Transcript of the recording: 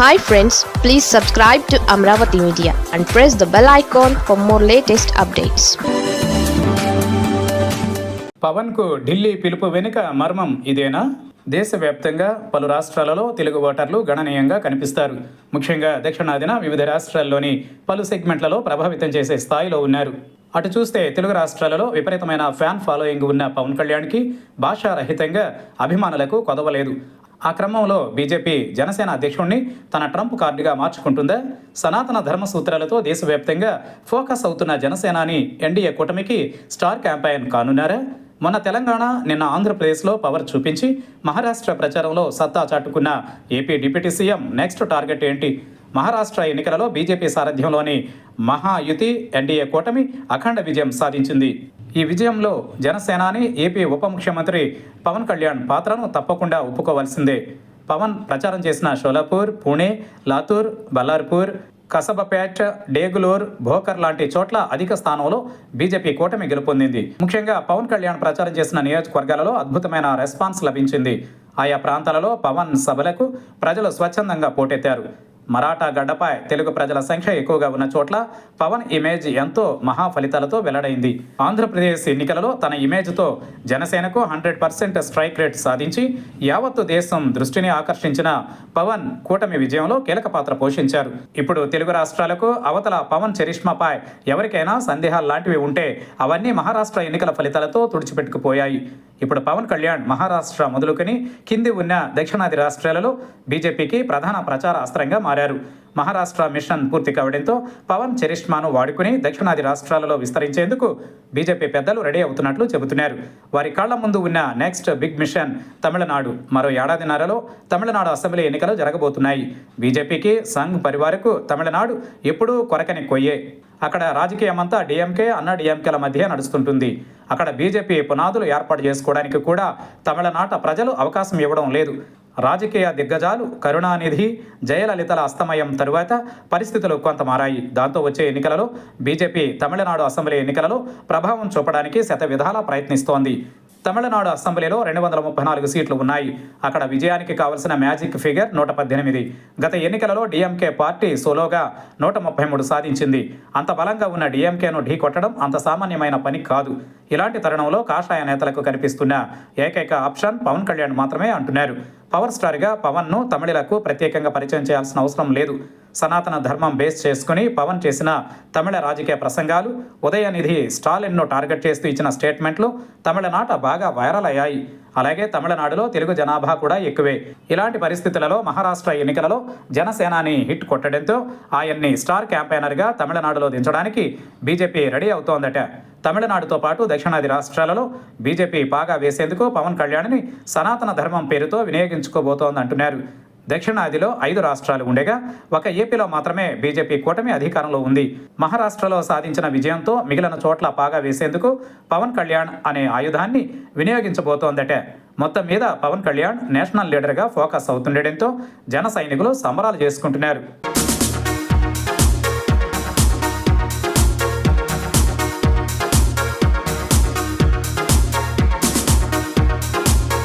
Hi friends please subscribe to Amaravati media and press the bell icon for more latest updates పవన్కు Delhi పిలుపు వెనుక మర్మం ఇదేనా? దేశవ్యాప్తంగా పలు రాష్ట్రాలలో తెలుగు ఓటర్లు గణనీయంగా కనిపిస్తారు. ముఖ్యంగా దక్షిణాదిన వివిధ రాష్ట్రాల్లోని పలు సెగ్మెంట్లలో ప్రభావితం చేసే స్థాయిలో ఉన్నారు. అటు చూస్తే తెలుగు రాష్ట్రాలలో విపరీతమైన ఫ్యాన్ ఫాలోయింగ్ ఉన్న పవన్ కళ్యాణ్కి భాషారహితంగా అభిమానులకు కొదవలేదు. ఆ క్రమంలో బీజేపీ జనసేన అధ్యక్షుడిని తన ట్రంప్ కార్డుగా మార్చుకుంటుందా. సనాతన ధర్మ సూత్రాలతో దేశవ్యాప్తంగా ఫోకస్ అవుతున్న జనసేనాని ఎన్డీఏ కూటమికి స్టార్ క్యాంపెయిన్ కానున్నారా. మొన్న తెలంగాణ నిన్న ఆంధ్రప్రదేశ్లో పవర్ చూపించి మహారాష్ట్ర ప్రచారంలో సత్తా చాటుకున్న AP deputy CM next target ఏంటి? మహారాష్ట్ర ఎన్నికలలో బీజేపీ సారథ్యంలోని మహాయుతి ఎన్డీఏ కూటమి అఖండ విజయం సాధించింది. ఈ విజయంలో జనసేనాని ఏపీ ఉప ముఖ్యమంత్రి పవన్ కళ్యాణ్ పాత్రను తప్పకుండా ఒప్పుకోవాల్సిందే. పవన్ ప్రచారం చేసిన షోలాపూర్ పూణే లాతూర్ బల్లార్పూర్ కసబపేట్ డేగులూర్ భోకర్ లాంటి చోట్ల అధిక స్థానంలో బీజేపీ కూటమి గెలుపొందింది. ముఖ్యంగా పవన్ కళ్యాణ్ ప్రచారం చేసిన నియోజకవర్గాలలో అద్భుతమైన రెస్పాన్స్ లభించింది. ఆయా ప్రాంతాలలో పవన్ సభలకు ప్రజలు స్వచ్ఛందంగా పోటెత్తారు. మరాఠా గడ్డపై తెలుగు ప్రజల సంఖ్య ఎక్కువగా ఉన్న చోట్ల పవన్ ఇమేజ్ ఎంతో మహా ఫలితాలతో వెల్లడైంది. ఆంధ్రప్రదేశ్ ఎన్నికలలో తన ఇమేజ్తో జనసేనకు హండ్రెడ్ పర్సెంట్ స్ట్రైక్ రేట్ సాధించి యావత్తు దేశం దృష్టిని ఆకర్షించిన పవన్ కూటమి విజయంలో కీలక పాత్ర పోషించారు. ఇప్పుడు తెలుగు రాష్ట్రాలకు అవతల పవన్ చరిష్మాపై ఎవరికైనా సందేహాలు లాంటివి ఉంటే అవన్నీ మహారాష్ట్ర ఎన్నికల ఫలితాలతో తుడిచిపెట్టుకుపోయాయి. ఇప్పుడు పవన్ కళ్యాణ్ మహారాష్ట్ర మొదలుకొని కింది ఉన్న దక్షిణాది రాష్ట్రాలలో బీజేపీకి ప్రధాన ప్రచార అస్త్రంగా మారారు. మహారాష్ట్ర మిషన్ పూర్తి కావడంతో పవన్ చరిష్మాను వాడుకుని దక్షిణాది రాష్ట్రాలలో విస్తరించేందుకు బీజేపీ పెద్దలు రెడీ అవుతున్నట్లు చెబుతున్నారు. వారి కాళ్ళ ముందు ఉన్న నెక్స్ట్ బిగ్ మిషన్ తమిళనాడు మరో ఏడాదిన్నరలో తమిళనాడు అసెంబ్లీ ఎన్నికలు జరగబోతున్నాయి. బీజేపీకి సంఘ్ పరివారకు తమిళనాడు ఎప్పుడూ కొరకని కొయ్యే. అక్కడ రాజకీయమంతా డిఎంకే అన్న డిఎంకేల మధ్య నడుస్తుంటుంది. అక్కడ బీజేపీ పునాదులు ఏర్పాటు చేసుకోవడానికి కూడా తమిళనాట ప్రజలు అవకాశం ఇవ్వడం లేదు. రాజకీయ దిగ్గజాలు కరుణానిధి జయలలితల అస్తమయం తరువాత పరిస్థితులు కొంత మారాయి. దాంతో వచ్చే ఎన్నికలలో బీజేపీ తమిళనాడు అసెంబ్లీ ఎన్నికలలో ప్రభావం చూపడానికి శత విధాలా ప్రయత్నిస్తోంది. తమిళనాడు అసెంబ్లీలో రెండు వందల ముప్పై నాలుగు సీట్లు ఉన్నాయి. అక్కడ విజయానికి కావలసిన మ్యాజిక్ ఫిగర్ నూట పద్దెనిమిది. గత ఎన్నికలలో డిఎంకే పార్టీ సోలోగా నూట ముప్పై మూడు సాధించింది. అంత బలంగా ఉన్న డిఎంకేను ఢీ కొట్టడం అంత సామాన్యమైన పని కాదు. ఇలాంటి తరుణంలో కాషాయ నేతలకు కనిపిస్తున్న ఏకైక ఆప్షన్ పవన్ కళ్యాణ్ మాత్రమే అంటున్నారు. పవర్ స్టార్గా పవన్ను తమిళలకు ప్రత్యేకంగా పరిచయం చేయాల్సిన అవసరం లేదు. సనాతన ధర్మం బేస్ చేసుకుని పవన్ చేసిన తమిళ రాజకీయ ప్రసంగాలు ఉదయనిధి స్టాలిన్ను టార్గెట్ చేస్తూ ఇచ్చిన స్టేట్మెంట్లు తమిళనాట బాగా వైరల్ అయ్యాయి. అలాగే తమిళనాడులో తెలుగు జనాభా కూడా ఎక్కువే. ఇలాంటి పరిస్థితులలో మహారాష్ట్ర ఎన్నికలలో జనసేనాని హిట్ కొట్టడంతో ఆయన్ని స్టార్ క్యాంపెయినర్గా తమిళనాడులో దించడానికి బీజేపీ రెడీ అవుతోందట. తమిళనాడుతో పాటు దక్షిణాది రాష్ట్రాలలో బీజేపీ పాగా వేసేందుకు పవన్ కళ్యాణ్ని సనాతన ధర్మం పేరుతో వినియోగించుకోబోతోందంటున్నారు దక్షిణాదిలో ఐదు రాష్ట్రాలు ఉండగా ఒక ఏపీలో మాత్రమే బీజేపీ కూటమి అధికారంలో ఉంది. మహారాష్ట్రలో సాధించిన విజయంతో మిగిలిన చోట్ల పాగా వేసేందుకు పవన్ కళ్యాణ్ అనే ఆయుధాన్ని వినియోగించబోతోందట. మొత్తం మీద పవన్ కళ్యాణ్ నేషనల్ లీడర్గా ఫోకస్ అవుతుండటంతో జన సైనికులు సంబరాలు చేసుకుంటున్నారు.